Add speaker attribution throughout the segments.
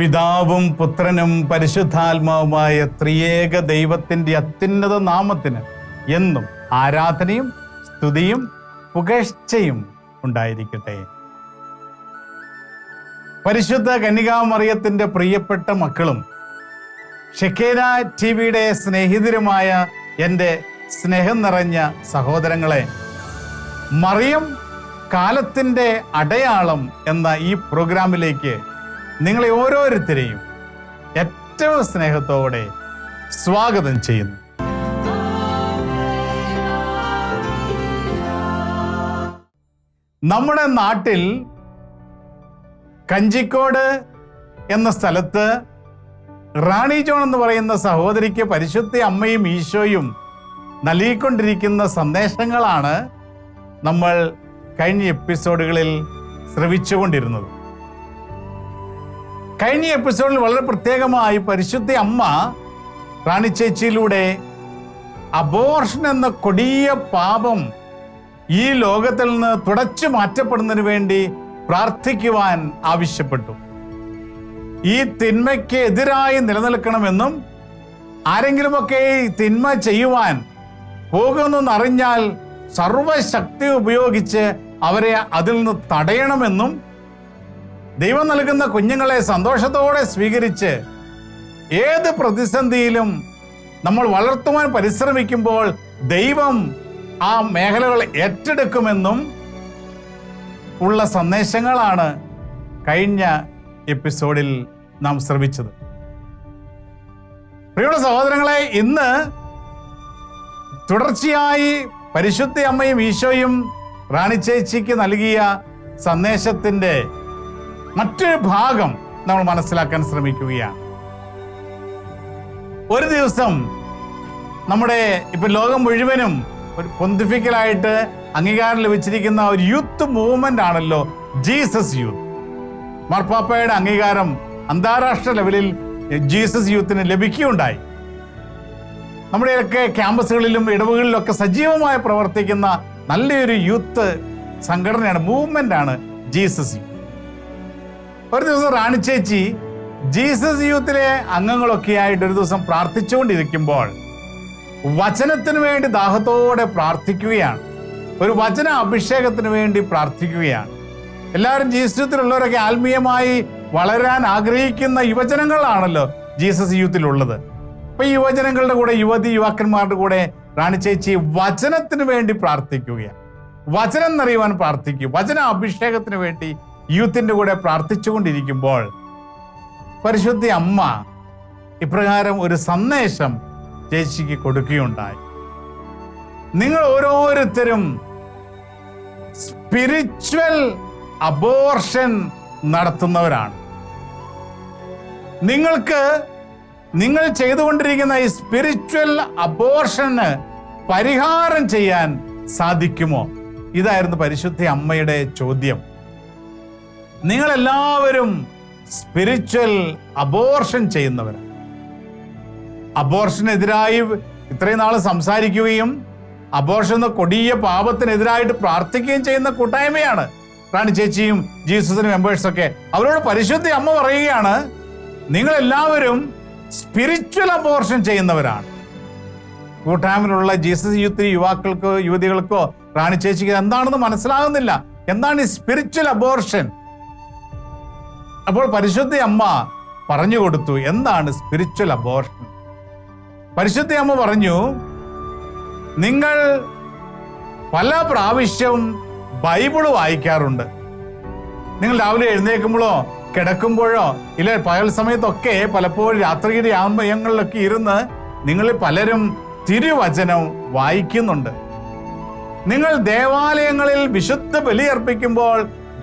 Speaker 1: പിതാവും പുത്രനും പരിശുദ്ധാത്മാവുമായ ത്രിയേക ദൈവത്തിന്റെ അത്യുന്നത നാമത്തിന് എന്നും ആരാധനയും സ്തുതിയും പുകഴ്ചയും ഉണ്ടായിരിക്കട്ടെ. പരിശുദ്ധ കന്യകാമറിയത്തിന്റെ പ്രിയപ്പെട്ട മക്കളും ഷെക്കേന ടി വിയുടെ സ്നേഹിതരുമായ എന്റെ സ്നേഹം നിറഞ്ഞ സഹോദരങ്ങളെ മറിയം കാലത്തിന്റെ അടയാളം എന്ന ഈ പ്രോഗ്രാമിലേക്ക് നിങ്ങളെ ഓരോരുത്തരെയും ഏറ്റവും സ്നേഹത്തോടെ സ്വാഗതം ചെയ്യുന്നു. നമ്മുടെ നാട്ടിൽ കഞ്ചിക്കോട് എന്ന സ്ഥലത്ത് റാണി ജോൺ എന്ന് പറയുന്ന സഹോദരിക്ക് പരിശുദ്ധ അമ്മയും ഈശോയും നൽകിക്കൊണ്ടിരിക്കുന്ന സന്ദേശങ്ങളാണ് നമ്മൾ കഴിഞ്ഞ എപ്പിസോഡുകളിൽ ശ്രവിച്ചുകൊണ്ടിരുന്നത്. കഴിഞ്ഞ എപ്പിസോഡിൽ വളരെ പ്രത്യേകമായി പരിശുദ്ധ അമ്മ റാണി ചേച്ചിയിലൂടെ അബോർഷൻ എന്ന കൊടിയ പാപം ഈ ലോകത്തിൽ നിന്ന് തുടച്ചു മാറ്റപ്പെടുന്നതിന് വേണ്ടി പ്രാർത്ഥിക്കുവാൻ ആവശ്യപ്പെട്ടു. ഈ തിന്മയ്ക്ക് എതിരായി നിലനിൽക്കണമെന്നും ആരെങ്കിലുമൊക്കെ ഈ തിന്മ ചെയ്യുവാൻ പോകുന്നെന്നറിഞ്ഞാൽ സർവശക്തി ഉപയോഗിച്ച് അവരെ അതിൽ നിന്ന് തടയണമെന്നും ദൈവം നൽകുന്ന കുഞ്ഞുങ്ങളെ സന്തോഷത്തോടെ സ്വീകരിച്ച് ഏത് പ്രതിസന്ധിയിലും നമ്മൾ വളർത്തുവാൻ പരിശ്രമിക്കുമ്പോൾ ദൈവം ആ മേഖലകൾ ഏറ്റെടുക്കുമെന്നും ഉള്ള സന്ദേശങ്ങളാണ് കഴിഞ്ഞ എപ്പിസോഡിൽ നാം ശ്രമിച്ചത് പ്രിയമുള്ള സഹോദരങ്ങളെ ഇന്ന് തുടർച്ചയായി പരിശുദ്ധ അമ്മയും ഈശോയും റാണി ചേച്ചിക്ക് നൽകിയ സന്ദേശത്തിന്റെ മറ്റൊരു ഭാഗം നമ്മൾ മനസ്സിലാക്കാൻ ശ്രമിക്കുകയാണ്. ഒരു ദിവസം നമ്മുടെ ഇപ്പൊ ലോകം മുഴുവനും ഒരു പൊന്തിഫിക്കലായിട്ട് അംഗീകാരം ലഭിച്ചിരിക്കുന്ന ഒരു യൂത്ത് മൂവ്മെന്റ് ആണല്ലോ ജീസസ് യൂത്ത് മാർപ്പാപ്പയുടെ അംഗീകാരം അന്താരാഷ്ട്ര ലെവലിൽ ജീസസ് യൂത്തിന് ലഭിക്കുകയുണ്ടായി. നമ്മുടെയൊക്കെ ക്യാമ്പസുകളിലും ഇടവുകളിലൊക്കെ സജീവമായി പ്രവർത്തിക്കുന്ന നല്ലൊരു യൂത്ത് സംഘടനയാണ് മൂവ്മെന്റ് ആണ് ജീസസ് യൂത്ത് ഒരു ദിവസം റാണി ചേച്ചി ജീസസ് യൂത്തിലെ അംഗങ്ങളൊക്കെ ആയിട്ട് ഒരു ദിവസം പ്രാർത്ഥിച്ചുകൊണ്ടിരിക്കുമ്പോൾ വചനത്തിന് വേണ്ടി ദാഹത്തോടെ പ്രാർത്ഥിക്കുകയാണ്. ഒരു വചന അഭിഷേകത്തിന് വേണ്ടി പ്രാർത്ഥിക്കുകയാണ്. എല്ലാവരും ജീസസ് യൂത്തിലുള്ളവരൊക്കെ ആത്മീയമായി വളരാൻ ആഗ്രഹിക്കുന്ന യുവജനങ്ങളാണല്ലോ ജീസസ് യൂത്തിലുള്ളത്. അപ്പൊ ഈ യുവജനങ്ങളുടെ കൂടെ യുവതി യുവാക്കന്മാരുടെ കൂടെ റാണി ചേച്ചി വചനത്തിന് വേണ്ടി പ്രാർത്ഥിക്കുകയാണ്. വചനം നിറയുവാൻ പ്രാർത്ഥിക്കും. വചന അഭിഷേകത്തിന് വേണ്ടി യൂത്തിന്റെ കൂടെ പ്രാർത്ഥിച്ചുകൊണ്ടിരിക്കുമ്പോൾ പരിശുദ്ധ അമ്മ ഇപ്രകാരം ഒരു സന്ദേശം ചേച്ചിക്ക് കൊടുക്കുകയുണ്ടായി. നിങ്ങൾ ഓരോരുത്തരും സ്പിരിച്വൽ അബോർഷൻ നടത്തുന്നവരാണ്. നിങ്ങൾക്ക് നിങ്ങൾ ചെയ്തുകൊണ്ടിരിക്കുന്ന ഈ സ്പിരിച്വൽ അബോർഷന് പരിഹാരം ചെയ്യാൻ സാധിക്കുമോ? ഇതായിരുന്നു പരിശുദ്ധ അമ്മയുടെ ചോദ്യം. നിങ്ങളെല്ലാവരും സ്പിരിച്വൽ അബോർഷൻ ചെയ്യുന്നവരാണ് അബോർഷനെതിരായി ഇത്രയും നാൾ സംസാരിക്കുകയും അബോർഷൻ എന്ന കൊടിയ പാപത്തിനെതിരായിട്ട് പ്രാർത്ഥിക്കുകയും ചെയ്യുന്ന കൂട്ടായ്മയാണ്. റാണി ചേച്ചിയും ജീസസിന് മെമ്പേഴ്സൊക്കെ അവരോട് പരിശുദ്ധി അമ്മ പറയുകയാണ് നിങ്ങളെല്ലാവരും സ്പിരിച്വൽ അബോർഷൻ ചെയ്യുന്നവരാണ്. കൂട്ടായ്മയിലുള്ള ജീസസ് യൂത്ത് യുവാക്കൾക്കോ യുവതികൾക്കോ റാണി ചേച്ചിക്ക് എന്താണെന്ന് മനസ്സിലാകുന്നില്ല. എന്താണ് ഈ സ്പിരിച്വൽ അബോർഷൻ അപ്പോൾ പരിശുദ്ധ അമ്മ പറഞ്ഞു കൊടുത്തു എന്താണ് സ്പിരിച്വൽ അബോർഷൻ പരിശുദ്ധ അമ്മ പറഞ്ഞു നിങ്ങൾ പല പ്രാവശ്യവും ബൈബിൾ വായിക്കാറുണ്ട്. നിങ്ങൾ രാവിലെ എഴുന്നേൽക്കുമ്പോഴോ കിടക്കുമ്പോഴോ ഇല്ല പകൽ സമയത്തൊക്കെ പലപ്പോഴും രാത്രിയുടെ ആമയങ്ങളിലൊക്കെ ഇരുന്ന് നിങ്ങൾ പലരും തിരുവചനം വായിക്കുന്നുണ്ട്. നിങ്ങൾ ദേവാലയങ്ങളിൽ വിശുദ്ധ ബലിയർപ്പിക്കുമ്പോൾ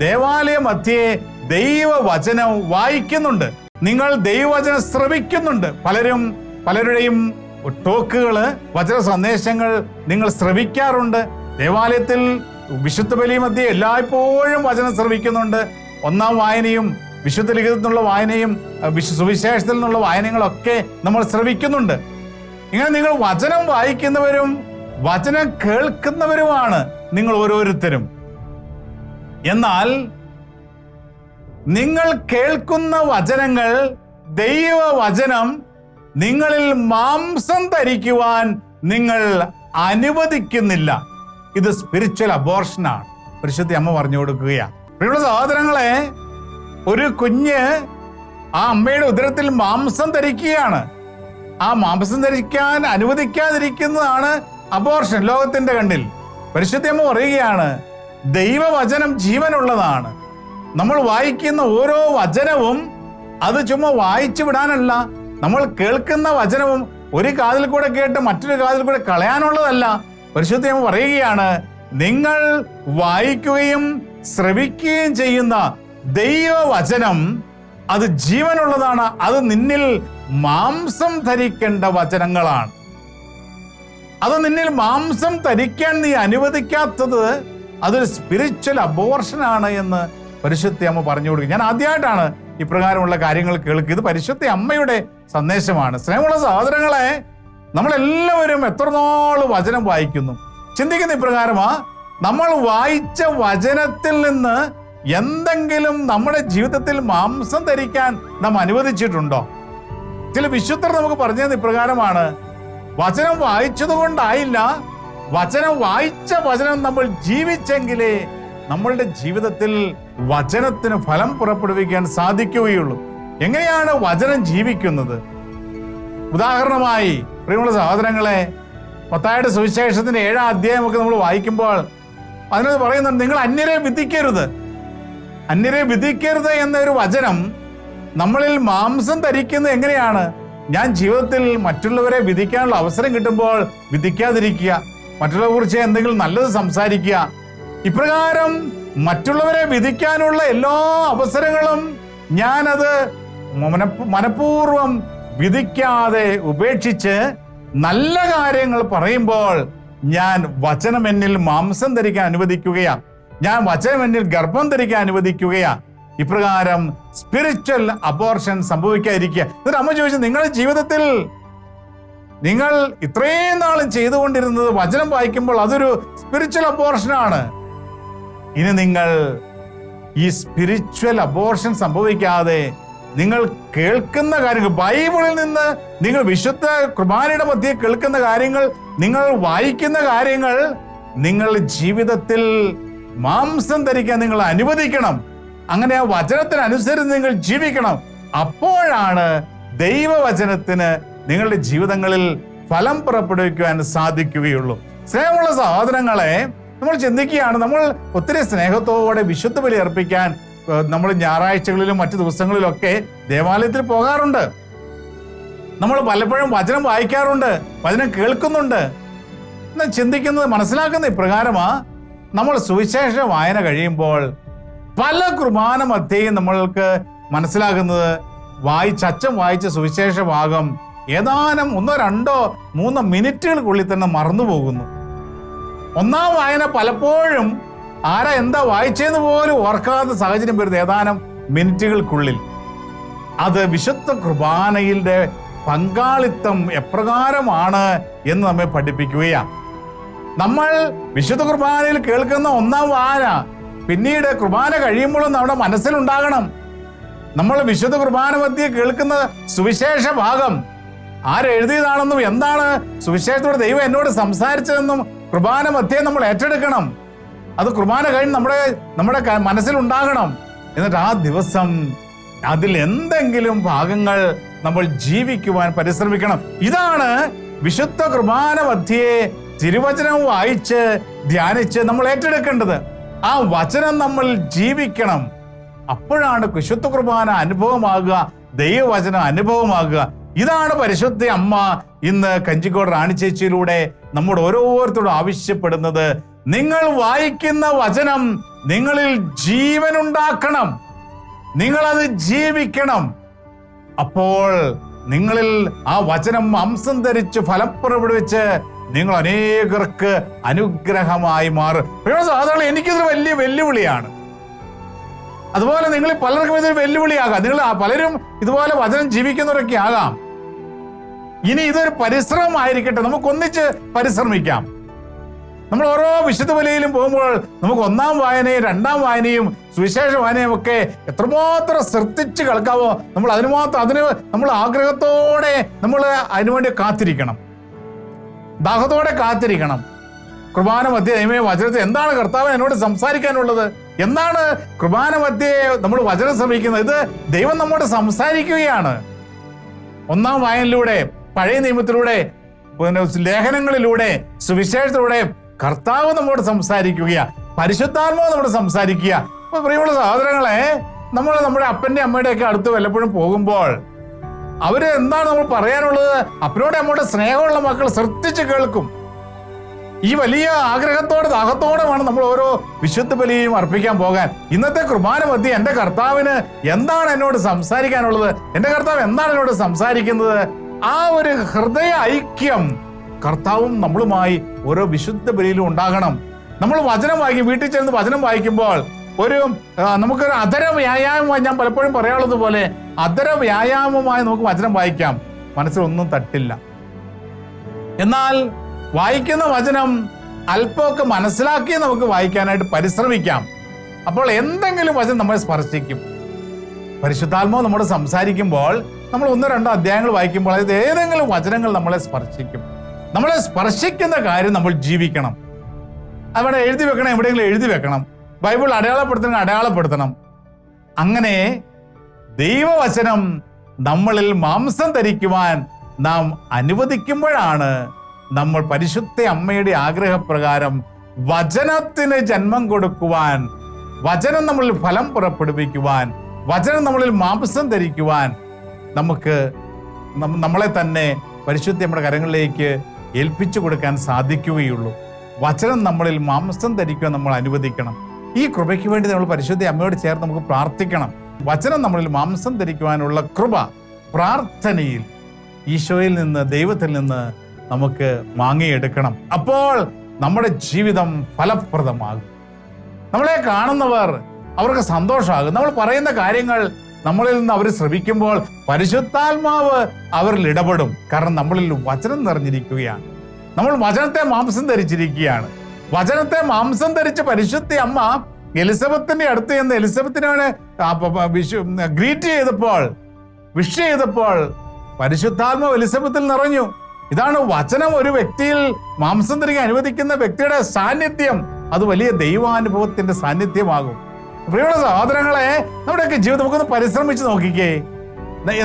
Speaker 1: ദേവാലയ മധ്യേ ദൈവവചനം വായിക്കുന്നുണ്ട്. നിങ്ങൾ ദൈവവചനം ശ്രവിക്കുന്നുണ്ട്. പലരും പലരുടെയും ടോക്കുകൾ വചന സന്ദേശങ്ങൾ നിങ്ങൾ ശ്രവിക്കാറുണ്ട്. ദേവാലയത്തിൽ വിശുദ്ധ ബലി മധ്യ എല്ലായ്പ്പോഴും വചനം ശ്രവിക്കുന്നുണ്ട്. ഒന്നാം വായനയും വിശുദ്ധ ലിഖിതത്തിൽ നിന്നുള്ള വായനയും വിശു സുവിശേഷത്തിൽ നിന്നുള്ള വായനകളൊക്കെ നമ്മൾ ശ്രവിക്കുന്നുണ്ട്. ഇങ്ങനെ നിങ്ങൾ വചനം വായിക്കുന്നവരും വചനം കേൾക്കുന്നവരുമാണ് നിങ്ങൾ ഓരോരുത്തരും. എന്നാൽ നിങ്ങൾ കേൾക്കുന്ന വചനങ്ങൾ ദൈവവചനം നിങ്ങളിൽ മാംസം ധരിക്കുവാൻ നിങ്ങൾ അനുവദിക്കുന്നില്ല. ഇത് സ്പിരിച്വൽ അബോർഷനാണ് പരിശുദ്ധി അമ്മ പറഞ്ഞു കൊടുക്കുകയാണ്. സഹോദരങ്ങളെ ഒരു കുഞ്ഞ് ആ അമ്മയുടെ ഉദരത്തിൽ മാംസം ധരിക്കുകയാണ്. ആ മാംസം ധരിക്കാൻ അനുവദിക്കാതിരിക്കുന്നതാണ് അബോർഷൻ ലോകത്തിന്റെ കണ്ണിൽ. പരിശുദ്ധി അമ്മ പറയുകയാണ് ദൈവവചനം ജീവനുള്ളതാണ്. നമ്മൾ വായിക്കുന്ന ഓരോ വചനവും അത് ചുമ്മാ വായിച്ചു വിടാനല്ല. നമ്മൾ കേൾക്കുന്ന വചനവും ഒരു കാതിൽ കൂടെ കേട്ട് മറ്റൊരു കാതിൽ കൂടെ കളയാനുള്ളതല്ല. പരിശുദ്ധമ്മ പറയുകയാണ് നിങ്ങൾ വായിക്കുകയും ശ്രവിക്കുകയും ചെയ്യുന്ന ദൈവവചനം അത് ജീവനുള്ളതാണ്. അത് നിന്നിൽ മാംസം ധരിക്കേണ്ട വചനങ്ങളാണ്. അത് നിന്നിൽ മാംസം ധരിക്കാൻ നീ അനുവദിക്കാത്തത് അതൊരു സ്പിരിച്വൽ അബോർഷനാണ് എന്ന് പരിശുദ്ധ അമ്മ പറഞ്ഞു കൊടുക്കും. ഞാൻ ആദ്യമായിട്ടാണ് ഇപ്രകാരമുള്ള കാര്യങ്ങൾ കേൾക്കുക. ഇത് പരിശുദ്ധ അമ്മയുടെ സന്ദേശമാണ്. സ്നേഹമുള്ള സഹോദരങ്ങളെ നമ്മളെല്ലാവരും എത്രനാൾ വചനം വായിക്കുന്നു? ചിന്തിക്കുന്ന ഇപ്രകാരമാ നമ്മൾ വായിച്ച വചനത്തിൽ നിന്ന് എന്തെങ്കിലും നമ്മുടെ ജീവിതത്തിൽ മാംസം ധരിക്കാൻ നാം അനുവദിച്ചിട്ടുണ്ടോ? ചില വിശുദ്ധർ നമുക്ക് പറഞ്ഞത് ഇപ്രകാരമാണ് വചനം വായിച്ചത് കൊണ്ടായില്ല വചനം വായിച്ച വചനം നമ്മൾ ജീവിച്ചെങ്കിലേ നമ്മളുടെ ജീവിതത്തിൽ വചനത്തിന് ഫലം പുറപ്പെടുവിക്കാൻ സാധിക്കുകയുള്ളൂ. എങ്ങനെയാണ് വചനം ജീവിക്കുന്നത്? ഉദാഹരണമായി പ്രിയമുള്ള സഹോദരങ്ങളെ മത്തായുടെ സുവിശേഷത്തിന്റെ ഏഴാം അധ്യായമൊക്കെ നമ്മൾ വായിക്കുമ്പോൾ അതിനകത്ത് പറയുന്നുണ്ട് നിങ്ങൾ അന്യരെ വിധിക്കരുത്. അന്യരെ വിധിക്കരുത് എന്നൊരു വചനം നമ്മളിൽ മാംസം ധരിക്കുന്നത് എങ്ങനെയാണ്? ഞാൻ ജീവിതത്തിൽ മറ്റുള്ളവരെ വിധിക്കാനുള്ള അവസരം കിട്ടുമ്പോൾ വിധിക്കാതിരിക്കുക മറ്റുള്ളവരെ കുറിച്ച് എന്തെങ്കിലും നല്ലത് സംസാരിക്കുക ഇപ്രകാരം മറ്റുള്ളവരെ വിധിക്കാനുള്ള എല്ലാ അവസരങ്ങളും ഞാനത് മനഃപൂർവം വിധിക്കാതെ ഉപേക്ഷിച്ച് നല്ല കാര്യങ്ങൾ പറയുമ്പോൾ ഞാൻ വചനം എന്നിൽ മാംസം ധരിക്കാൻ അനുവദിക്കുകയാ. ഞാൻ വചനം എന്നിൽ ഗർഭം ധരിക്കാൻ അനുവദിക്കുകയാ. ഇപ്രകാരം സ്പിരിച്വൽ അബോർഷൻ സംഭവിക്കാതിരിക്കുക. എന്നിട്ട് അമ്മ ചോദിച്ചു നിങ്ങളുടെ ജീവിതത്തിൽ നിങ്ങൾ ഇത്രയും നാളും ചെയ്തുകൊണ്ടിരുന്നത് വചനം വായിക്കുമ്പോൾ അതൊരു സ്പിരിച്വൽ അബോർഷനാണ് ഇനി നിങ്ങൾ ഈ സ്പിരിച്വൽ അബോർഷൻ സംഭവിക്കാതെ നിങ്ങൾ കേൾക്കുന്ന കാര്യങ്ങൾ ബൈബിളിൽ നിന്ന് നിങ്ങൾ വിശുദ്ധ കുർബാനയുടെ മധ്യേ കേൾക്കുന്ന കാര്യങ്ങൾ നിങ്ങൾ വായിക്കുന്ന കാര്യങ്ങൾ നിങ്ങൾ ജീവിതത്തിൽ മാംസം ധരിക്കാൻ നിങ്ങൾ അനുവദിക്കണം. അങ്ങനെ ആ വചനത്തിനനുസരിച്ച് നിങ്ങൾ ജീവിക്കണം. അപ്പോഴാണ് ദൈവവചനത്തിന് നിങ്ങളുടെ ജീവിതങ്ങളിൽ ഫലം പുറപ്പെടുവിക്കുവാൻ സാധിക്കുകയുള്ളൂ. സ്നേഹമുള്ള സഹോദരങ്ങളെ നമ്മൾ ചിന്തിക്കുകയാണ് നമ്മൾ ഒത്തിരി സ്നേഹത്തോടെ വിശുദ്ധ ബലി അർപ്പിക്കാൻ നമ്മൾ ഞായറാഴ്ചകളിലും മറ്റു ദിവസങ്ങളിലൊക്കെ ദേവാലയത്തിൽ പോകാറുണ്ട്. നമ്മൾ പലപ്പോഴും വചനം വായിക്കാറുണ്ട് വചനം കേൾക്കുന്നുണ്ട്. എന്നാൽ ചിന്തിക്കുന്നത് മനസ്സിലാക്കുന്ന ഇപ്രകാരമാ നമ്മൾ സുവിശേഷ വായന കഴിയുമ്പോൾ പല കുർബാന മധ്യയും നമ്മൾക്ക് മനസ്സിലാകുന്നത് വായിച്ച അച്ഛൻ വായിച്ച സുവിശേഷ ഭാഗം ഏതാനും ഒന്നോ രണ്ടോ മൂന്നോ മിനിറ്റുകൾക്കുള്ളിൽ തന്നെ മറന്നു പോകുന്നു ഒന്നാം വായന പലപ്പോഴും ആരാ എന്താ വായിച്ചതെന്ന് പോലും ഓർക്കാത്ത സാഹചര്യം വരുന്നത്. ഏതാനും മിനിറ്റുകൾക്കുള്ളിൽ. അത് വിശുദ്ധ കുർബാനയിലെ പങ്കാളിത്തം എപ്രകാരമാണ് എന്ന് നമ്മെ പഠിപ്പിക്കുകയാണ്. നമ്മൾ വിശുദ്ധ കുർബാനയിൽ കേൾക്കുന്ന ഒന്നാം വായന പിന്നീട് കുർബാന കഴിയുമ്പോഴും നമ്മുടെ മനസ്സിലുണ്ടാകണം. നമ്മൾ വിശുദ്ധ കുർബാന മധ്യ കേൾക്കുന്ന സുവിശേഷ ഭാഗം ആരെഴുതിയതാണെന്നും എന്താണ് സുവിശേഷത്തോടെ ദൈവം എന്നോട് സംസാരിച്ചതെന്നും കുർബാന മധ്യേ നമ്മൾ ഏറ്റെടുക്കണം. അത് കുർബാന കഴിഞ്ഞ് നമ്മുടെ നമ്മുടെ മനസ്സിൽ മനസ്സിലുണ്ടാകണം. എന്നിട്ട് ആ ദിവസം അതിൽ എന്തെങ്കിലും ഭാഗങ്ങൾ നമ്മൾ ജീവിക്കുവാൻ പരിശ്രമിക്കണം. ഇതാണ് വിശുദ്ധ കുർബാന മധ്യേ തിരുവചനം വായിച്ച് ധ്യാനിച്ച് നമ്മൾ ഏറ്റെടുക്കേണ്ടത്. ആ വചനം നമ്മൾ ജീവിക്കണം. അപ്പോഴാണ് വിശുദ്ധ കുർബാന അനുഭവമാകുക ദൈവവചനം അനുഭവമാകുക. ഇതാണ് പരിശുദ്ധ അമ്മ ഇന്ന് കഞ്ചിക്കോട് റാണിച്ചേച്ചിയിലൂടെ നമ്മുടെ ഓരോരുത്തരോട് ആവശ്യപ്പെടുന്നത് നിങ്ങൾ വായിക്കുന്ന വചനം നിങ്ങളിൽ ജീവനുണ്ടാക്കണം. നിങ്ങളത് ജീവിക്കണം. അപ്പോൾ നിങ്ങളിൽ ആ വചനം അംസം ധരിച്ച് ഫലം നിങ്ങൾ അനേകർക്ക് അനുഗ്രഹമായി മാറും. സാധാരണ എനിക്കിതൊരു വലിയ വെല്ലുവിളിയാണ്. അതുപോലെ നിങ്ങൾ പലർക്കും ഇതൊരു വെല്ലുവിളിയാകാം. നിങ്ങൾ പലരും ഇതുപോലെ വചനം ജീവിക്കുന്നവരൊക്കെ ആകാം. ഇനി ഇതൊരു പരിശ്രമമായിരിക്കട്ടെ. നമുക്കൊന്നിച്ച് പരിശ്രമിക്കാം. നമ്മൾ ഓരോ വിശുദ്ധ വലയിലും പോകുമ്പോൾ നമുക്ക് ഒന്നാം വായനയും രണ്ടാം വായനയും സുവിശേഷ വായനയും ഒക്കെ എത്രമാത്രം ശ്രദ്ധിച്ച് കേൾക്കാവോ? നമ്മൾ അതിന് മാത്രം അതിന് നമ്മൾ ആഗ്രഹത്തോടെ നമ്മൾ അതിനുവേണ്ടി കാത്തിരിക്കണം. ദാഹത്തോടെ കാത്തിരിക്കണം. കുർബാന മധ്യ ദൈവമേ വചനത്തിൽ എന്താണ് കർത്താവ് എന്നോട് സംസാരിക്കാനുള്ളത്? എന്താണ് കുർബാന മധ്യേ നമ്മൾ വചനം ശ്രമിക്കുന്നത്. ഇത് ദൈവം നമ്മോട് സംസാരിക്കുകയാണ്. ഒന്നാം വായനയിലൂടെ പഴയ നിയമത്തിലൂടെ പിന്നെ ലേഖനങ്ങളിലൂടെ സുവിശേഷത്തിലൂടെ കർത്താവ് നമ്മോട് സംസാരിക്കുക പരിശുദ്ധാത്മാവ് നമ്മോട് സംസാരിക്കുക. അപ്പൊ പ്രിയമുള്ള സഹോദരങ്ങളെ നമ്മൾ നമ്മുടെ അപ്പന്റെ അമ്മയുടെ ഒക്കെ അടുത്ത് വല്ലപ്പോഴും പോകുമ്പോൾ അവർ എന്താണ് നമ്മൾ പറയാനുള്ളത്? അപ്പനോട് അമ്മയുടെ സ്നേഹമുള്ള മക്കൾ ശ്രദ്ധിച്ച് കേൾക്കും. ഈ വലിയ ആഗ്രഹത്തോടെ ദാഹത്തോടെ വേണം നമ്മൾ ഓരോ വിശുദ്ധ ബലിയും അർപ്പിക്കാൻ പോകാൻ. ഇന്നത്തെ കുർബാന മധ്യ എന്റെ കർത്താവിന് എന്താണ് എന്നോട് സംസാരിക്കാനുള്ളത്? എന്റെ കർത്താവ് എന്താണ് എന്നോട് സംസാരിക്കുന്നത്? ആ ഒരു ഹൃദയ ഐക്യം കർത്താവും നമ്മളുമായി ഓരോ വിശുദ്ധ ബലിയിലും ഉണ്ടാകണം. നമ്മൾ വചനം വായിക്കും വീട്ടിൽ ചെന്ന് വചനം വായിക്കുമ്പോൾ ഒരു നമുക്കൊരു അധര വ്യായാമമായി ഞാൻ പലപ്പോഴും പറയാനുള്ളത് പോലെ അധര വ്യായാമമായി നമുക്ക് വചനം വായിക്കാം. മനസ്സിലൊന്നും തട്ടില്ല. എന്നാൽ വായിക്കുന്ന വചനം അല്പമൊക്കെ മനസ്സിലാക്കി നമുക്ക് വായിക്കാനായിട്ട് പരിശ്രമിക്കാം. അപ്പോൾ എന്തെങ്കിലും വചനം നമ്മളെ സ്പർശിക്കും. പരിശുദ്ധാത്മാവ് നമ്മോട് സംസാരിക്കുമ്പോൾ നമ്മൾ ഒന്നോ രണ്ടോ അധ്യായങ്ങൾ വായിക്കുമ്പോൾ അതായത് ഏതെങ്കിലും വചനങ്ങൾ നമ്മളെ സ്പർശിക്കും. നമ്മളെ സ്പർശിക്കുന്ന കാര്യം നമ്മൾ ജീവിക്കണം. അവിടെ എഴുതി വെക്കണം എവിടെയെങ്കിലും എഴുതി വെക്കണം. ബൈബിൾ അടയാളപ്പെടുത്തണം അടയാളപ്പെടുത്തണം. അങ്ങനെ ദൈവവചനം നമ്മളിൽ മാംസം ധരിക്കുവാൻ നാം അനുവദിക്കുമ്പോഴാണ് നമ്മൾ പരിശുദ്ധ അമ്മയുടെ ആഗ്രഹപ്രകാരം വചനത്തിന് ജന്മം കൊടുക്കുവാൻ വചനം നമ്മളിൽ ഫലം പുറപ്പെടുവിക്കുവാൻ വചനം നമ്മളിൽ മാംസം ധരിക്കുവാൻ നമുക്ക് നമ്മളെ തന്നെ പരിശുദ്ധി നമ്മുടെ കരങ്ങളിലേക്ക് ഏൽപ്പിച്ചു കൊടുക്കാൻ സാധിക്കുകയുള്ളൂ. വചനം നമ്മളിൽ മാംസം ധരിക്കുവാൻ നമ്മൾ അനുവദിക്കണം. ഈ കൃപയ്ക്ക് വേണ്ടി നമ്മൾ പരിശുദ്ധി അമ്മയോട് ചേർന്ന് നമുക്ക് പ്രാർത്ഥിക്കണം. വചനം നമ്മളിൽ മാംസം ധരിക്കുവാനുള്ള കൃപ പ്രാർത്ഥനയിൽ ഈശോയിൽ നിന്ന് ദൈവത്തിൽ നിന്ന് നമുക്ക് വാങ്ങിയെടുക്കണം. അപ്പോൾ നമ്മുടെ ജീവിതം ഫലപ്രദമാകും. നമ്മളെ കാണുന്നവർ അവർക്ക് സന്തോഷമാകും. നമ്മൾ പറയുന്ന കാര്യങ്ങൾ നമ്മളിൽ നിന്ന് അവർ ശ്രമിക്കുമ്പോൾ പരിശുദ്ധാത്മാവ് അവരിൽ ഇടപെടും. കാരണം നമ്മളിൽ വചനം നിറഞ്ഞിരിക്കുകയാണ്. നമ്മൾ വചനത്തെ മാംസം ധരിച്ചിരിക്കുകയാണ്. വചനത്തെ മാംസം ധരിച്ച പരിശുദ്ധി അമ്മ എലിസബത്തിന്റെ അടുത്ത് ചെന്ന് എലിസബത്തിനോട് ഗ്രീറ്റ് ചെയ്തപ്പോൾ വിഷ് ചെയ്തപ്പോൾ പരിശുദ്ധാത്മാവ് എലിസബത്തിൽ നിറഞ്ഞു. ഇതാണ് വചനം ഒരു വ്യക്തിയിൽ മാംസം തിരികെ അനുവദിക്കുന്ന വ്യക്തിയുടെ സാന്നിധ്യം. അത് വലിയ ദൈവാനുഭവത്തിന്റെ സാന്നിധ്യമാകും. പ്രിയമുള്ള സഹോദരങ്ങളെ നമ്മുടെയൊക്കെ ജീവിതം നമുക്കൊന്ന് പരിശ്രമിച്ച് നോക്കിക്കേ.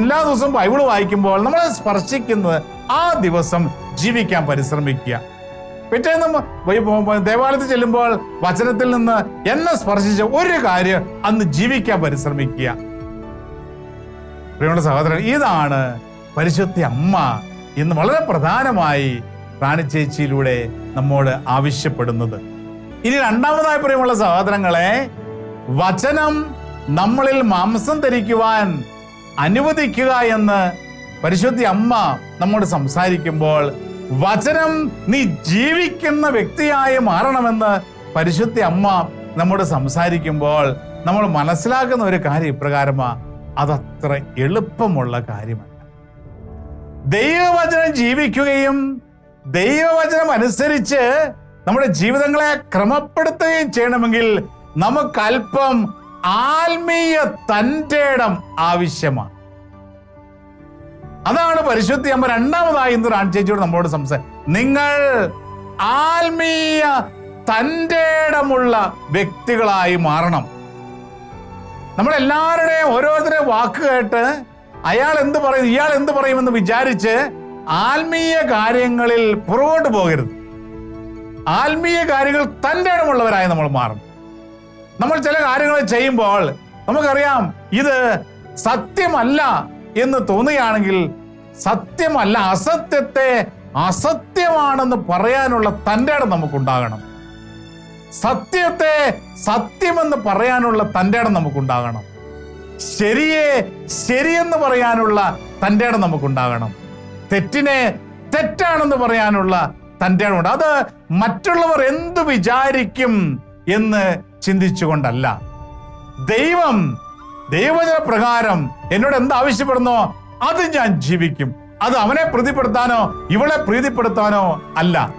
Speaker 1: എല്ലാ ദിവസവും ബൈബിൾ വായിക്കുമ്പോൾ നമ്മളെ സ്പർശിക്കുന്നത് ആ ദിവസം ജീവിക്കാൻ പരിശ്രമിക്കുക. പിറ്റേന്ന് ദേവാലയത്തിൽ ചെല്ലുമ്പോൾ വചനത്തിൽ നിന്ന് എന്നെ സ്പർശിച്ച ഒരു കാര്യം അന്ന് ജീവിക്കാൻ പരിശ്രമിക്കുക. പ്രിയമുള്ള സഹോദരൻ ഇതാണ് പരിശുദ്ധ അമ്മ ഇന്ന് വളരെ പ്രധാനമായി റാണിച്ചേച്ചിയിലൂടെ നമ്മോട് ആവശ്യപ്പെടുന്നത്. ഇനി രണ്ടാമതായി പ്രിയമുള്ള സഹോദരങ്ങളെ വചനം നമ്മളിൽ മാംസം ധരിക്കുവാൻ അനുവദിക്കുക എന്ന് പരിശുദ്ധി അമ്മ നമ്മോട് സംസാരിക്കുമ്പോൾ വചനം നീ ജീവിക്കുന്ന വ്യക്തിയായി മാറണമെന്ന് പരിശുദ്ധി അമ്മ നമ്മോട് സംസാരിക്കുമ്പോൾ നമ്മൾ മനസ്സിലാക്കുന്ന ഒരു കാര്യം ഇപ്രകാരമാ. അതത്ര എളുപ്പമുള്ള കാര്യമല്ല. ദൈവവചനം ജീവിക്കുകയും ദൈവവചനം അനുസരിച്ച് നമ്മുടെ ജീവിതങ്ങളെ ക്രമപ്പെടുത്തുകയും ചെയ്യണമെങ്കിൽ നമുക്ക് അല്പം ആത്മീയ തന്റെടം ആവശ്യമാണ്. അതാണ് പരിശുദ്ധി അമ്മ രണ്ടാമതായി ഇന്ന് ചേച്ചിയോട് നമ്മളോട് സംസാരം നിങ്ങൾ ആത്മീയ തന്റെടമുള്ള വ്യക്തികളായി മാറണം. നമ്മളെല്ലാവരുടെയും ഓരോരുത്തരുടെയും വാക്ക് കേട്ട് അയാൾ എന്ത് പറയും ഇയാൾ എന്ത് പറയുമെന്ന് വിചാരിച്ച് ആത്മീയ കാര്യങ്ങളിൽ പുറകോട്ട് പോകരുത്. ആത്മീയ കാര്യങ്ങൾ തന്റെ ഇടമുള്ളവരായി നമ്മൾ മാറും നമ്മൾ ചില കാര്യങ്ങൾ ചെയ്യുമ്പോൾ നമുക്കറിയാം ഇത് സത്യമല്ല എന്ന് തോന്നുകയാണെങ്കിൽ സത്യമല്ല അസത്യത്തെ അസത്യമാണെന്ന് പറയാനുള്ള തന്റെ ഇടം നമുക്കുണ്ടാകണം. സത്യത്തെ സത്യമെന്ന് പറയാനുള്ള തന്റെ ഇടം നമുക്കുണ്ടാകണം. ശരിയെ ശരിയെന്ന് പറയാനുള്ള തന്റെ ഇടം നമുക്കുണ്ടാകണം. തെറ്റിനെ തെറ്റാണെന്ന് പറയാനുള്ള തന്റെ ഇടമുണ്ട് അത് മറ്റുള്ളവർ എന്തു വിചാരിക്കും എന്ന് ചിന്തിച്ചുകൊണ്ടല്ല. ദൈവം ദൈവജന പ്രകാരം എന്നോട് എന്ത് ആവശ്യപ്പെടുന്നോ അത് ഞാൻ ജീവിക്കും. അത് അവനെ പ്രീതിപ്പെടുത്താനോ ഇവളെ പ്രീതിപ്പെടുത്താനോ അല്ല.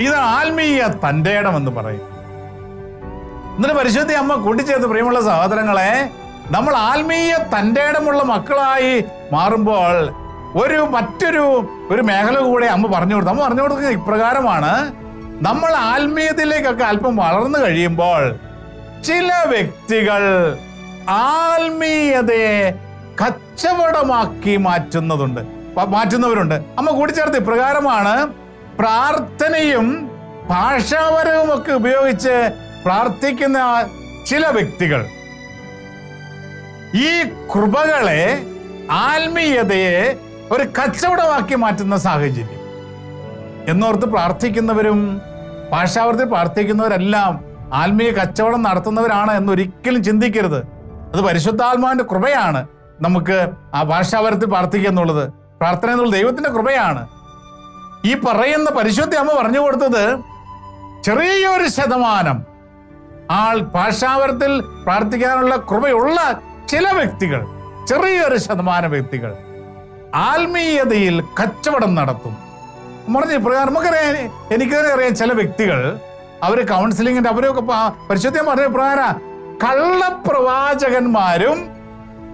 Speaker 1: ഇത് ആത്മീയ തന്റെ എന്ന് പറയും. എന്നിട്ട് പരിശുദ്ധി അമ്മ കൂട്ടിച്ചേർത്ത് പ്രിയമുള്ള സഹോദരങ്ങളെ നമ്മൾ ആത്മീയ തന്റെ ഇടമുള്ള മക്കളായി മാറുമ്പോൾ ഒരു മറ്റൊരു ഒരു മേഖല കൂടെ അമ്മ പറഞ്ഞു കൊടുത്തു. അമ്മ പറഞ്ഞു കൊടുക്കുന്നത് ഇപ്രകാരമാണ് നമ്മൾ ആത്മീയത്തിലേക്കൊക്കെ അല്പം വളർന്നു കഴിയുമ്പോൾ ചില വ്യക്തികൾ ആത്മീയതയെ കച്ചവടമാക്കി മാറ്റുന്നതുണ്ട്. മാറ്റുന്നവരുണ്ട്. അമ്മ കൂടിച്ചേർത്ത് ഇപ്രകാരമാണ്. പ്രാർത്ഥനയും ഭാഷാപരവും ഒക്കെ ഉപയോഗിച്ച് പ്രാർത്ഥിക്കുന്ന ചില വ്യക്തികൾ. ഈ കൃപകളെ ആത്മീയതയെ ഒരു കച്ചവടമാക്കി മാറ്റുന്ന സാഹചര്യം. എന്നോർത്ത് പ്രാർത്ഥിക്കുന്നവരും ഭാഷാവർത്തി പ്രാർത്ഥിക്കുന്നവരെല്ലാം ആത്മീയ കച്ചവടം നടത്തുന്നവരാണ് എന്നൊരിക്കലും ചിന്തിക്കരുത്. അത് പരിശുദ്ധാത്മാവിന്റെ കൃപയാണ് നമുക്ക് ആ ഭാഷാവരത്തിൽ പ്രാർത്ഥിക്കുക എന്നുള്ളത്. പ്രാർത്ഥന എന്നുള്ളത് ദൈവത്തിന്റെ കൃപയാണ്. ഈ പറയുന്ന പരിശുദ്ധി അമ്മ പറഞ്ഞു കൊടുത്തത് ചെറിയൊരു ശതമാനം ആൾ ഭാഷാവരത്തിൽ പ്രാർത്ഥിക്കാനുള്ള കൃപയുള്ള ചില വ്യക്തികൾ ചെറിയൊരു ശതമാനം വ്യക്തികൾ ആത്മീയതയിൽ കച്ചവടം നടത്തും. പറഞ്ഞു ഇപ്രകാരം നമുക്കറിയാം എനിക്ക് അറിയാം ചില വ്യക്തികൾ അവർ കൗൺസിലിങ്ങിന്റെ അവരൊക്കെ പരിശോധന പറഞ്ഞ പ്രകാരം കള്ളപ്രവാചകന്മാരും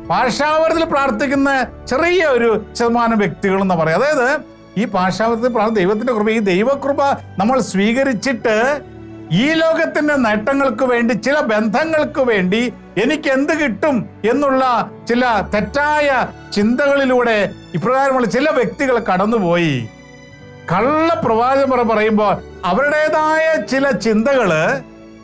Speaker 1: ഭാഷാവരത്തിൽ പ്രാർത്ഥിക്കുന്ന ചെറിയ ഒരു ശതമാനം വ്യക്തികൾ എന്ന് പറയാം. അതായത് ഈ ഭാഷാവരത്തിൽ പ്രാർത്ഥന ദൈവത്തിന്റെ കൃപ ഈ ദൈവകൃപ നമ്മൾ സ്വീകരിച്ചിട്ട് ഈ ലോകത്തിന്റെ നേട്ടങ്ങൾക്ക് വേണ്ടി ചില ബന്ധങ്ങൾക്ക് വേണ്ടി എനിക്ക് എന്ത് കിട്ടും എന്നുള്ള ചില തെറ്റായ ചിന്തകളിലൂടെ ഇപ്രകാരമുള്ള ചില വ്യക്തികൾ കടന്നുപോയി. കള്ള പ്രവാചകർ പറയുമ്പോൾ അവരുടേതായ ചില ചിന്തകൾ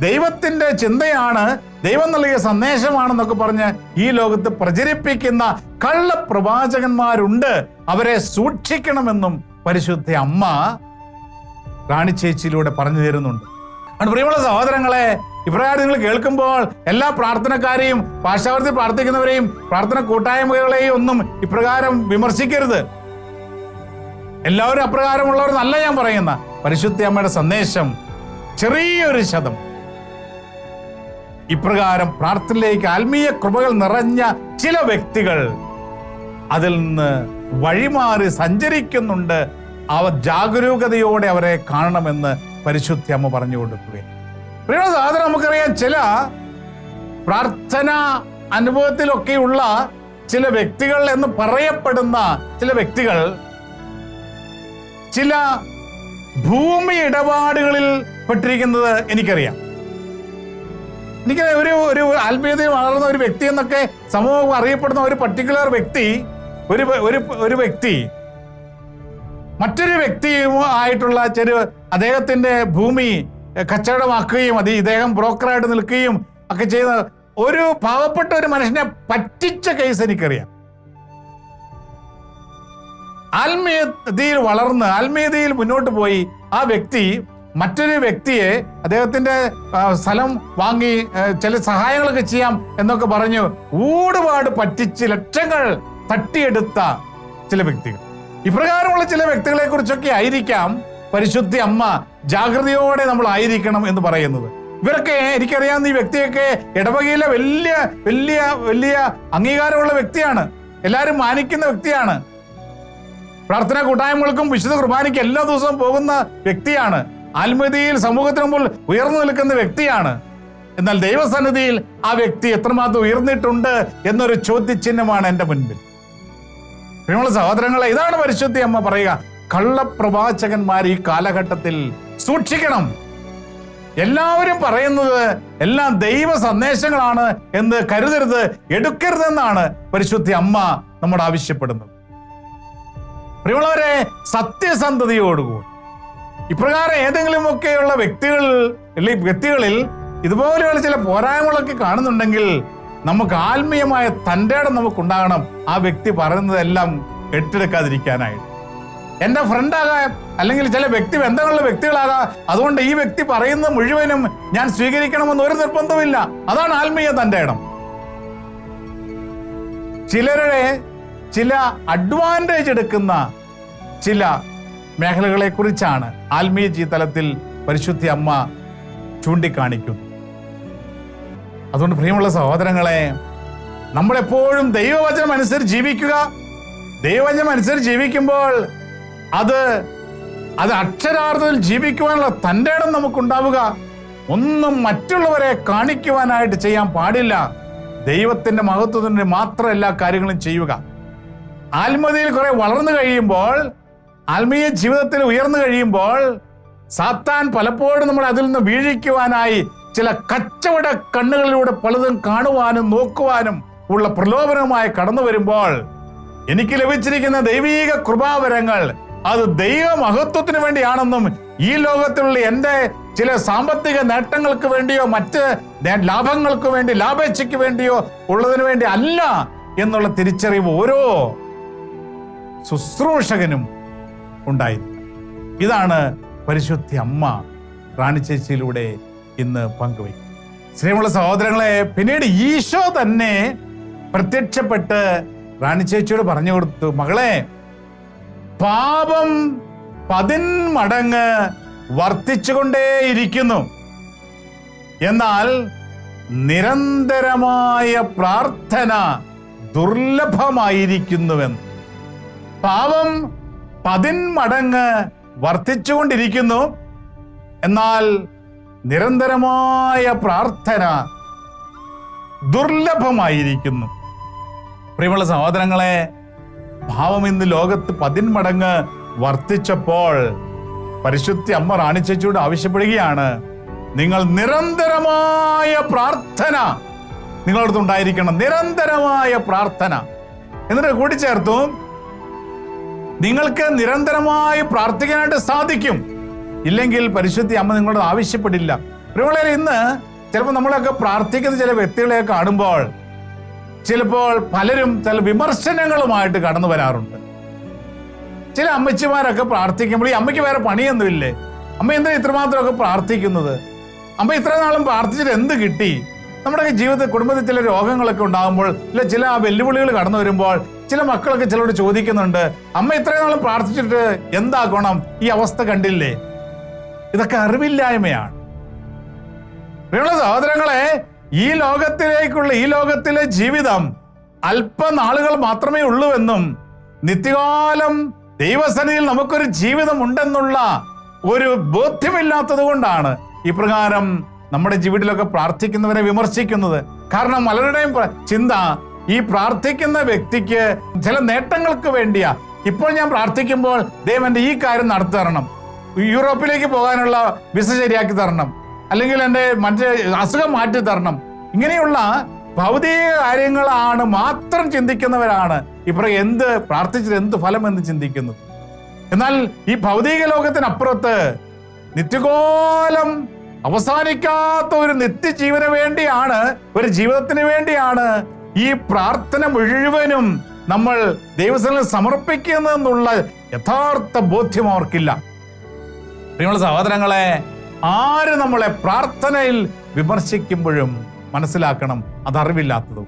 Speaker 1: ദൈവത്തിന്റെ ചിന്തയാണ് ദൈവം നൽകിയ സന്ദേശമാണെന്നൊക്കെ പറഞ്ഞ് ഈ ലോകത്ത് പ്രചരിപ്പിക്കുന്ന കള്ള പ്രവാചകന്മാരുണ്ട് അവരെ സൂക്ഷിക്കണമെന്നും പരിശുദ്ധ അമ്മ റാണിച്ചേച്ചിയിലൂടെ പറഞ്ഞു തരുന്നുണ്ട്. ആണ് പ്രിയമുള്ള സഹോദരങ്ങളെ ഇപ്രകാരം നിങ്ങൾ കേൾക്കുമ്പോൾ എല്ലാ പ്രാർത്ഥനക്കാരെയും പാശ്ചാവർത്തി പ്രാർത്ഥിക്കുന്നവരെയും പ്രാർത്ഥന കൂട്ടായ്മകളെയും ഒന്നും ഇപ്രകാരം വിമർശിക്കരുത്. എല്ലാവരും അപ്രകാരമുള്ളവർ നല്ല ഞാൻ പറയുന്ന പരിശുദ്ധ അമ്മയുടെ സന്ദേശം ചെറിയൊരു ശതം. ഇപ്രകാരം പ്രാർത്ഥനയിലേക്ക് ആത്മീയ കൃപകൾ നിറഞ്ഞ ചില വ്യക്തികൾ അതിൽ നിന്ന് വഴിമാറി സഞ്ചരിക്കുന്നുണ്ട്. അവ ജാഗരൂകതയോടെ അവരെ കാണണമെന്ന് പരിശുദ്ധി അമ്മ പറഞ്ഞു കൊടുക്കുകയും പ്രിയ സാധനം നമുക്കറിയാം ചില പ്രാർത്ഥന അനുഭവത്തിലൊക്കെയുള്ള ചില വ്യക്തികൾ എന്ന് പറയപ്പെടുന്ന ചില വ്യക്തികൾ ചില ഭൂമി ഇടപാടുകളിൽ പെട്ടിരിക്കുന്നത് എനിക്കറിയാം. എനിക്ക് ഒരു ഒരു ആത്മീയതയിൽ വളർന്ന ഒരു വ്യക്തി എന്നൊക്കെ സമൂഹം അറിയപ്പെടുന്ന ഒരു പർട്ടിക്കുലർ വ്യക്തി ഒരു ഒരു ഒരു വ്യക്തി മറ്റൊരു വ്യക്തിയും ആയിട്ടുള്ള ചെറു അദ്ദേഹത്തിന്റെ ഭൂമി കച്ചവടമാക്കുകയും അത് ഇദ്ദേഹം ബ്രോക്കറായിട്ട് നിൽക്കുകയും ഒക്കെ ചെയ്ത ഒരു പാവപ്പെട്ട ഒരു മനുഷ്യനെ പറ്റിച്ച കേസ് എനിക്കറിയാം. ആത്മീയതയിൽ വളർന്ന് ആത്മീയതയിൽ മുന്നോട്ട് പോയി ആ വ്യക്തി മറ്റൊരു വ്യക്തിയെ അദ്ദേഹത്തിന്റെ സ്ഥലം വാങ്ങി ചില സഹായങ്ങളൊക്കെ ചെയ്യാം എന്നൊക്കെ പറഞ്ഞു ഊടുപാട് പറ്റിച്ച് ലക്ഷങ്ങൾ തട്ടിയെടുത്ത ചില വ്യക്തികൾ. ഇപ്രകാരമുള്ള ചില വ്യക്തികളെ കുറിച്ചൊക്കെ ആയിരിക്കാം പരിശുദ്ധി അമ്മ ജാഗ്രതയോടെ നമ്മൾ ആയിരിക്കണം എന്ന് പറയുന്നത്. ഇവരൊക്കെ എനിക്കറിയാവുന്ന ഈ വ്യക്തിയൊക്കെ ഇടവകയിലെ വലിയ വലിയ വലിയ അംഗീകാരമുള്ള വ്യക്തിയാണ്. എല്ലാവരും മാനിക്കുന്ന വ്യക്തിയാണ്. പ്രാർത്ഥനാ കൂട്ടായ്മകൾക്കും വിശുദ്ധ കുർബാനയ്ക്ക് എല്ലാ ദിവസവും പോകുന്ന വ്യക്തിയാണ്. ആത്മീയതയിൽ സമൂഹത്തിന് മുമ്പിൽ ഉയർന്നു നിൽക്കുന്ന വ്യക്തിയാണ്. എന്നാൽ ദൈവസന്നിധിയിൽ ആ വ്യക്തി എത്രമാത്രം ഉയർന്നിട്ടുണ്ട് എന്നൊരു ചോദ്യചിഹ്നമാണ് എന്റെ മുൻപിൽ. പ്രിയമുള്ള സഹോദരങ്ങളെ ഇതാണ് പരിശുദ്ധി അമ്മ പറയുക. കള്ളപ്രവാചകന്മാർ ഈ കാലഘട്ടത്തിൽ സൂക്ഷിക്കണം. എല്ലാവരും പറയുന്നത് എല്ലാം ദൈവ സന്ദേശങ്ങളാണ് എന്ന് കരുതരുത് എടുക്കരുതെന്നാണ് പരിശുദ്ധി അമ്മ നമ്മോട് ആവശ്യപ്പെടുന്നത്. പ്രിയമുള്ളവരെ സത്യസന്ധതയോടുകൂടി. ഇപ്രകാരം ഏതെങ്കിലുമൊക്കെയുള്ള വ്യക്തികൾ അല്ലെങ്കിൽ വ്യക്തികളിൽ ഇതുപോലെയുള്ള ചില പോരായ്മകളൊക്കെ കാണുന്നുണ്ടെങ്കിൽ നമുക്ക് ആത്മീയമായ തന്റെ ഇടം നമുക്കുണ്ടാകണം. ആ വ്യക്തി പറയുന്നതെല്ലാം ഏറ്റെടുക്കാതിരിക്കാനായിട്ട്. എന്റെ ഫ്രണ്ടാകാം അല്ലെങ്കിൽ ചില വ്യക്തി ബന്ധങ്ങളുള്ള വ്യക്തികളാകാം അതുകൊണ്ട് ഈ വ്യക്തി പറയുന്ന മുഴുവനും ഞാൻ സ്വീകരിക്കണമെന്ന് ഒരു നിർബന്ധമില്ല അതാണ് ആത്മീയ തന്റെ ഇടം ചിലരുടെ ചില അഡ്വാന്റേജ് എടുക്കുന്ന ചില മേഖലകളെ കുറിച്ചാണ് ആത്മീയ തലത്തിൽ പരിശുദ്ധി അമ്മ ചൂണ്ടിക്കാണിക്കുന്നു. അതുകൊണ്ട് പ്രിയമുള്ള സഹോദരങ്ങളെ നമ്മളെപ്പോഴും ദൈവവചനം അനുസരിച്ച് ജീവിക്കുക. ദൈവവചനം അനുസരിച്ച് ജീവിക്കുമ്പോൾ അത് അത് അക്ഷരാർത്ഥത്തിൽ ജീവിക്കുവാനുള്ള തന്റെ ഇടം നമുക്കുണ്ടാവുക. ഒന്നും മറ്റുള്ളവരെ കാണിക്കുവാനായിട്ട് ചെയ്യാൻ പാടില്ല. ദൈവത്തിന്റെ മഹത്വത്തിന് മാത്രം എല്ലാ കാര്യങ്ങളും ചെയ്യുക. ആത്മീയതയിൽ കുറെ വളർന്നു കഴിയുമ്പോൾ ആത്മീയ ജീവിതത്തിൽ ഉയർന്നു കഴിയുമ്പോൾ സാത്താൻ പലപ്പോഴും നമ്മൾ അതിൽ നിന്ന് വീഴിക്കുവാനായി ചില കച്ചവട കണ്ണുകളിലൂടെ പലതും കാണുവാനും നോക്കുവാനും ഉള്ള പ്രലോഭനവുമായി കടന്നു വരുമ്പോൾ എനിക്ക് ലഭിച്ചിരിക്കുന്ന ദൈവീക കൃപാവരങ്ങൾ അത് ദൈവ മഹത്വത്തിന് വേണ്ടിയാണെന്നും ഈ ലോകത്തിലുള്ള എന്റെ ചില സാമ്പത്തിക നേട്ടങ്ങൾക്ക് വേണ്ടിയോ മറ്റ് ലാഭങ്ങൾക്ക് വേണ്ടി ലാഭേച്ഛയ്ക്ക് വേണ്ടിയോ ഉള്ളതിന് വേണ്ടി അല്ല എന്നുള്ള തിരിച്ചറിവ് ഓരോ ശുശ്രൂഷകനും ഉണ്ടായിരുന്നു. ഇതാണ് പരിശുദ്ധി അമ്മ റാണി ചേച്ചിയിലൂടെ ഇന്ന് പങ്കുവയ്ക്കും സ്നേഹമുള്ള സഹോദരങ്ങളെ പിന്നീട് ഈശോ തന്നെ പ്രത്യക്ഷപ്പെട്ട് റാണി ചേച്ചിയോട് പറഞ്ഞു കൊടുത്തു മകളെ പാപം പതിന്മടങ്ങ് വർദ്ധിച്ചുകൊണ്ടേയിരിക്കുന്നു എന്നാൽ നിരന്തരമായ പ്രാർത്ഥന ദുർലഭമായിരിക്കുന്നുവെന്ന്. പാപം പതിന്മടങ്ങ് വർദ്ധിച്ചുകൊണ്ടിരിക്കുന്നു എന്നാൽ നിരന്തരമായ പ്രാർത്ഥന ദുർലഭമായിരിക്കുന്നു. പ്രിയമുള്ള സഹോദരങ്ങളെ ഭാവം ഇന്ന് ലോകത്ത് പതിന്മടങ്ങ് വർദ്ധിച്ചപ്പോൾ പരിശുദ്ധി അമ്മ റാണിച്ചോട് ആവശ്യപ്പെടുകയാണ്. നിങ്ങൾ നിരന്തരമായ പ്രാർത്ഥന നിങ്ങളടുത്തുണ്ടായിരിക്കണം നിരന്തരമായ പ്രാർത്ഥന. എന്നിട്ട് കൂട്ടിച്ചേർത്തു. നിങ്ങൾക്ക് നിരന്തരമായി പ്രാർത്ഥിക്കാനായിട്ട് സാധിക്കും. ഇല്ലെങ്കിൽ പരിശുദ്ധി അമ്മ നിങ്ങളോട് ആവശ്യപ്പെടില്ല. പ്രിയമുള്ള ഇന്ന് ചിലപ്പോൾ നമ്മളൊക്കെ പ്രാർത്ഥിക്കുന്ന ചില വ്യക്തികളെ കാണുമ്പോൾ ചിലപ്പോൾ പലരും ചില വിമർശനങ്ങളുമായിട്ട് കടന്നു വരാറുണ്ട്. ചില അമ്മച്ചിമാരൊക്കെ പ്രാർത്ഥിക്കുമ്പോൾ ഈ അമ്മയ്ക്ക് വേറെ പണിയൊന്നുമില്ലേ? അമ്മ എന്തിനാ ഇത്രമാത്രമൊക്കെ പ്രാർത്ഥിക്കുന്നത്? അമ്മ ഇത്ര നാളും പ്രാർത്ഥിച്ചിട്ട് എന്ത് കിട്ടി? നമ്മുടെ ജീവിതത്തിൽ കുടുംബത്തിൽ ചില രോഗങ്ങളൊക്കെ ഉണ്ടാകുമ്പോൾ ഇല്ല ചില വെല്ലുവിളികൾ കടന്നു വരുമ്പോൾ ചില മക്കളൊക്കെ ചിലരോട് ചോദിക്കുന്നുണ്ട് അമ്മ ഇത്രയും നാളും പ്രാർത്ഥിച്ചിട്ട് എന്താ ഗുണം? ഈ അവസ്ഥ കണ്ടില്ലേ? ഇതൊക്കെ അറിവില്ലായ്മയാണ്. പ്രിയമുള്ള സഹോദരങ്ങളെ ഈ ലോകത്തിലേക്കുള്ള ഈ ലോകത്തിലെ ജീവിതം അല്പനാളുകൾ മാത്രമേ ഉള്ളൂ എന്നും നിത്യകാലം ദൈവസന്നിധിയിൽ നമുക്കൊരു ജീവിതം ഉണ്ടെന്നുള്ള ഒരു ബോധ്യമില്ലാത്തത് കൊണ്ടാണ് ഇപ്രകാരം നമ്മുടെ ജീവിതത്തിലൊക്കെ പ്രാർത്ഥിക്കുന്നവരെ വിമർശിക്കുന്നത്. കാരണം പലരുടെയും ചിന്ത ഈ പ്രാർത്ഥിക്കുന്ന വ്യക്തിക്ക് ചില നേട്ടങ്ങൾക്ക് വേണ്ടിയാ. ഇപ്പോൾ ഞാൻ പ്രാർത്ഥിക്കുമ്പോൾ ദൈവം എന്റെ ഈ കാര്യം നടത്തി തരണം. യൂറോപ്പിലേക്ക് പോകാനുള്ള വിസ ശരിയാക്കി തരണം. അല്ലെങ്കിൽ എന്റെ മറ്റേ അസുഖം മാറ്റി തരണം. ഇങ്ങനെയുള്ള ഭൗതിക കാര്യങ്ങളാണ് മാത്രം ചിന്തിക്കുന്നവരാണ്. ഇപ്പറ എന്ത് പ്രാർത്ഥിച്ചിട്ട് എന്ത് ഫലം എന്ന് ചിന്തിക്കുന്നത് എന്നാൽ ഈ ഭൗതിക ലോകത്തിനപ്പുറത്ത് നിത്യകാലം അവസാനിക്കാത്ത ഒരു നിത്യജീവന് വേണ്ടിയാണ് ഒരു ജീവിതത്തിന് വേണ്ടിയാണ് ഈ പ്രാർത്ഥന മുഴുവനും നമ്മൾ ദൈവസ്ഥലിൽ സമർപ്പിക്കുന്നതെന്നുള്ള യഥാർത്ഥ ബോധ്യം അവർക്കില്ല. പ്രിയമുള്ള സഹോദരങ്ങളെ ആര് നമ്മളെ പ്രാർത്ഥനയിൽ വിമർശിക്കുമ്പോഴും മനസ്സിലാക്കണം അത് അറിവില്ലാത്തതും.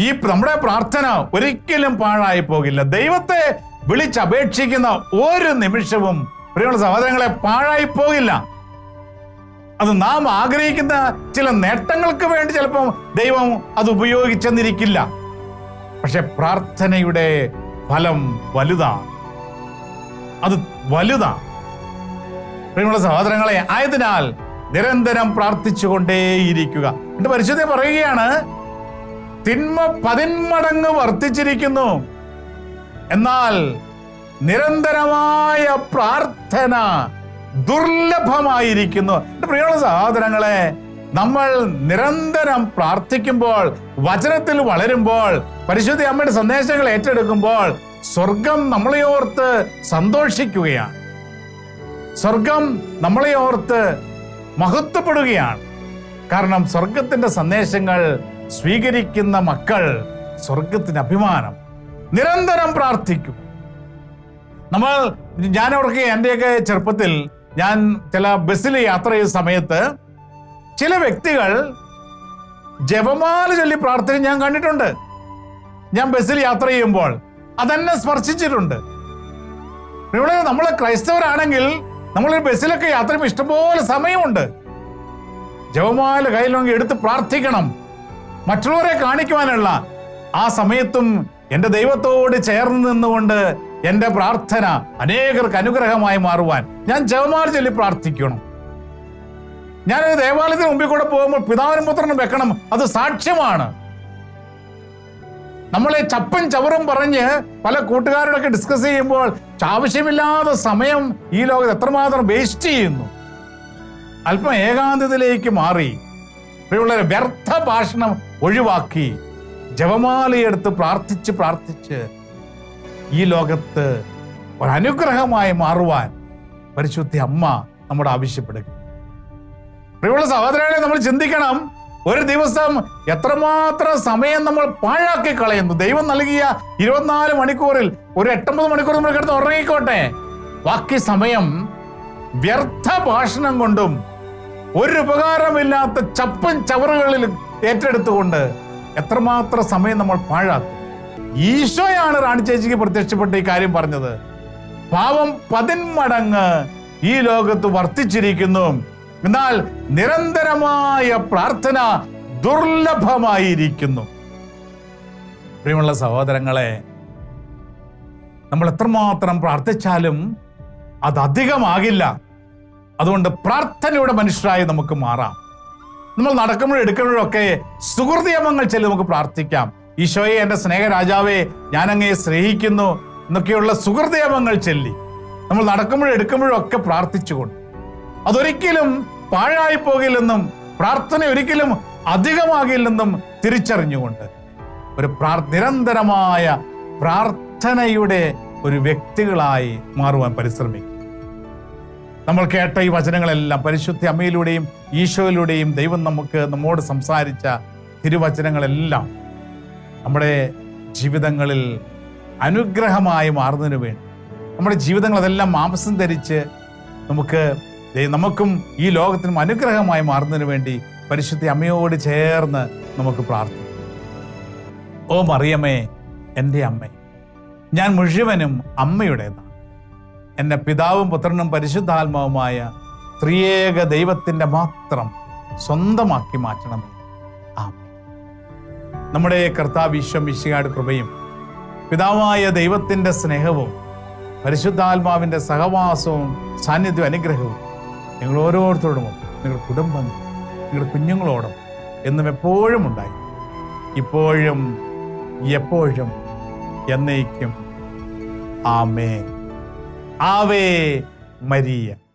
Speaker 1: ഈ നമ്മുടെ പ്രാർത്ഥന ഒരിക്കലും പാഴായി പോകില്ല. ദൈവത്തെ വിളിച്ചപേക്ഷിക്കുന്ന ഒരു നിമിഷവും പ്രിയമുള്ള സഹോദരങ്ങളെ പാഴായി പോകില്ല. അത് നാം ആഗ്രഹിക്കുന്ന ചില നേട്ടങ്ങൾക്ക് വേണ്ടി ചിലപ്പം ദൈവം അത് ഉപയോഗിച്ചെന്നിരിക്കില്ല. പക്ഷെ പ്രാർത്ഥനയുടെ ഫലം വലുതാണ്. അത് വലുതാണ്. പ്രിയമുള്ള സഹോദരങ്ങളെ ആയതിനാൽ നിരന്തരം പ്രാർത്ഥിച്ചുകൊണ്ടേയിരിക്കുക. എന്റെ പരിശുദ്ധ പറയുകയാണ് തിന്മ പതിന്മടങ്ങ് വർദ്ധിച്ചിരിക്കുന്നു. എന്നാൽ നിരന്തരമായ പ്രാർത്ഥന ദുർലഭമായിരിക്കുന്നു. പ്രിയമുള്ള സഹോദരങ്ങളെ നമ്മൾ നിരന്തരം പ്രാർത്ഥിക്കുമ്പോൾ വചനത്തിൽ വളരുമ്പോൾ പരിശുദ്ധ അമ്മയുടെ സന്ദേശങ്ങൾ ഏറ്റെടുക്കുമ്പോൾ സ്വർഗം നമ്മളെ ഓർത്ത് സന്തോഷിക്കുകയാണ്. സ്വർഗം നമ്മളെ ഓർത്ത് മഹത്വപ്പെടുകയാണ്. കാരണം സ്വർഗത്തിന്റെ സന്ദേശങ്ങൾ സ്വീകരിക്കുന്ന മക്കൾ സ്വർഗത്തിന് അഭിമാനം നിരന്തരം പ്രാർത്ഥിക്കും. നമ്മൾ ഞാൻ ഓർക്കുക എന്റെയൊക്കെ ചെറുപ്പത്തിൽ ഞാൻ ചില ബസ്സിൽ യാത്ര ചെയ്ത സമയത്ത് ചില വ്യക്തികൾ ജപമാല ചൊല്ലി പ്രാർത്ഥന ഞാൻ കണ്ടിട്ടുണ്ട്. ഞാൻ ബസ്സിൽ യാത്ര ചെയ്യുമ്പോൾ അതെന്നെ സ്പർശിച്ചിട്ടുണ്ട്. ഇവിടെ നമ്മൾ ക്രൈസ്തവരാണെങ്കിൽ നമ്മൾ ബസ്സിലൊക്കെ യാത്ര ചെയ്യുമ്പോൾ ഇഷ്ടംപോലെ സമയമുണ്ട്. ജപമാല കയ്യിലൊക്കെ എടുത്ത് പ്രാർത്ഥിക്കണം. മറ്റുള്ളവരെ കാണിക്കുവാനുള്ള ആ സമയത്തും എന്റെ ദൈവത്തോട് ചേർന്ന് നിന്നുകൊണ്ട് എന്റെ പ്രാർത്ഥന അനേകർക്ക് അനുഗ്രഹമായി മാറുവാൻ ഞാൻ ജവമാർ ചൊല്ലി പ്രാർത്ഥിക്കണം ഞാനൊരു ദേവാലയത്തിന് മുമ്പിൽ കൂടെ പോകുമ്പോൾ പിതാവിനും പുത്രനും വെക്കണം അത് സാക്ഷ്യമാണ്. നമ്മളെ ചപ്പൻ ചവറും പറഞ്ഞ് പല കൂട്ടുകാരോടൊക്കെ ഡിസ്കസ് ചെയ്യുമ്പോൾ ആവശ്യമില്ലാതെ സമയം ഈ ലോകത്ത് എത്രമാത്രം വേസ്റ്റ് ചെയ്യുന്നു. അല്പം ഏകാന്തതയിലേക്ക് മാറി പ്രിയമുള്ളവരെ വ്യർത്ഥ ഭാഷണം ഒഴിവാക്കി ജപമാലയെടുത്ത് പ്രാർത്ഥിച്ച് പ്രാർത്ഥിച്ച് ഈ ലോകത്ത് ഒരനുഗ്രഹമായി മാറുവാൻ പരിശുദ്ധ അമ്മ നമ്മുടെ ആവശ്യപ്പെടുക പ്രിയമുള്ള സഹോദരങ്ങളെ നമ്മൾ ചിന്തിക്കണം. ഒരു ദിവസം എത്രമാത്രം സമയം നമ്മൾ പാഴാക്കി കളയുന്നു. ദൈവം നൽകിയ ഇരുപത്തിനാല് മണിക്കൂറിൽ ഒരു എട്ടൊമ്പത് മണിക്കൂർ നമ്മൾ കിടന്ന് ഉറങ്ങിക്കോട്ടെ. ബാക്കി സമയം വ്യർത്ഥ ഭാഷണം കൊണ്ടും ഒരു ഉപകാരമില്ലാത്ത ചപ്പൻ ചവറുകളിൽ ഏറ്റെടുത്തുകൊണ്ട് എത്രമാത്രം സമയം നമ്മൾ പാഴാക്കും. ഈശോയാണ് റാണി ചേച്ചിക്ക് പ്രത്യക്ഷപ്പെട്ട് ഈ കാര്യം പറഞ്ഞത്. പാവം പതിന്മടങ്ങ് ഈ ലോകത്ത് വർദ്ധിച്ചിരിക്കുന്നു എന്നാൽ നിരന്തരമായ പ്രാർത്ഥന ദുർലഭമായിരിക്കുന്നു. പ്രിയമുള്ള സഹോദരങ്ങളെ നമ്മൾ എത്രമാത്രം പ്രാർത്ഥിച്ചാലും അത് അതുകൊണ്ട് പ്രാർത്ഥനയുടെ മനുഷ്യരായി നമുക്ക് മാറാം. നമ്മൾ നടക്കുമ്പോഴും എടുക്കുമ്പോഴും ഒക്കെ സുഹൃതിയമങ്ങൾ ചൊല്ലി നമുക്ക് പ്രാർത്ഥിക്കാം. ഈശോയെ എന്റെ സ്നേഹരാജാവേ ഞാൻ അങ്ങയെ സ്നേഹിക്കുന്നു എന്നൊക്കെയുള്ള സുഹൃദേവങ്ങൾ ചൊല്ലി നമ്മൾ നടക്കുമ്പോഴും എടുക്കുമ്പോഴും ഒക്കെ പ്രാർത്ഥിച്ചുകൊണ്ട്. അതൊരിക്കലും പാഴായി പോകില്ലെന്നും പ്രാർത്ഥന ഒരിക്കലും അധികമാകില്ലെന്നും തിരിച്ചറിഞ്ഞുകൊണ്ട് ഒരു പ്രാർ നിരന്തരമായ പ്രാർത്ഥനയുടെ ഒരു വ്യക്തികളായി മാറുവാൻ പരിശ്രമിക്കും. നമ്മൾ കേട്ട ഈ വചനങ്ങളെല്ലാം പരിശുദ്ധ അമ്മയിലൂടെയും ഈശോയിലൂടെയും ദൈവം നമുക്ക് നമ്മോട് സംസാരിച്ച തിരുവചനങ്ങളെല്ലാം നമ്മുടെ ജീവിതങ്ങളിൽ അനുഗ്രഹമായി മാറുന്നതിന് വേണ്ടി. നമ്മുടെ ജീവിതങ്ങൾ അതെല്ലാം മാംസം ധരിച്ച് നമുക്ക് നമുക്കും ഈ ലോകത്തിനും അനുഗ്രഹമായി മാറുന്നതിന് വേണ്ടി പരിശുദ്ധ അമ്മയോട് ചേർന്ന് നമുക്ക് പ്രാർത്ഥിക്കാം. ഓ മറിയമ്മേ എന്റെ അമ്മ ഞാൻ മുഴുവനും അമ്മയുടേതാണ്. എന്റെ പിതാവും പുത്രനും പരിശുദ്ധാത്മാവുമായ ത്രിയേക ദൈവത്തിന്റെ മാത്രം സ്വന്തമാക്കി മാറ്റണമേ. നമ്മുടെ കർത്താവ് ഈശ്വം കൃപയും പിതാവായ ദൈവത്തിന്റെ സ്നേഹവും പരിശുദ്ധാത്മാവിന്റെ സഹവാസവും സാന്നിധ്യവും അനുഗ്രഹവും നിങ്ങൾ ഓരോരുത്തരോടും നിങ്ങളുടെ കുടുംബങ്ങൾ നിങ്ങളുടെ കുഞ്ഞുങ്ങളോടും എന്നും എപ്പോഴും ഉണ്ടായി. ഇപ്പോഴും എപ്പോഴും എന്നേക്കും. ആമേ ആവേ മരിയ.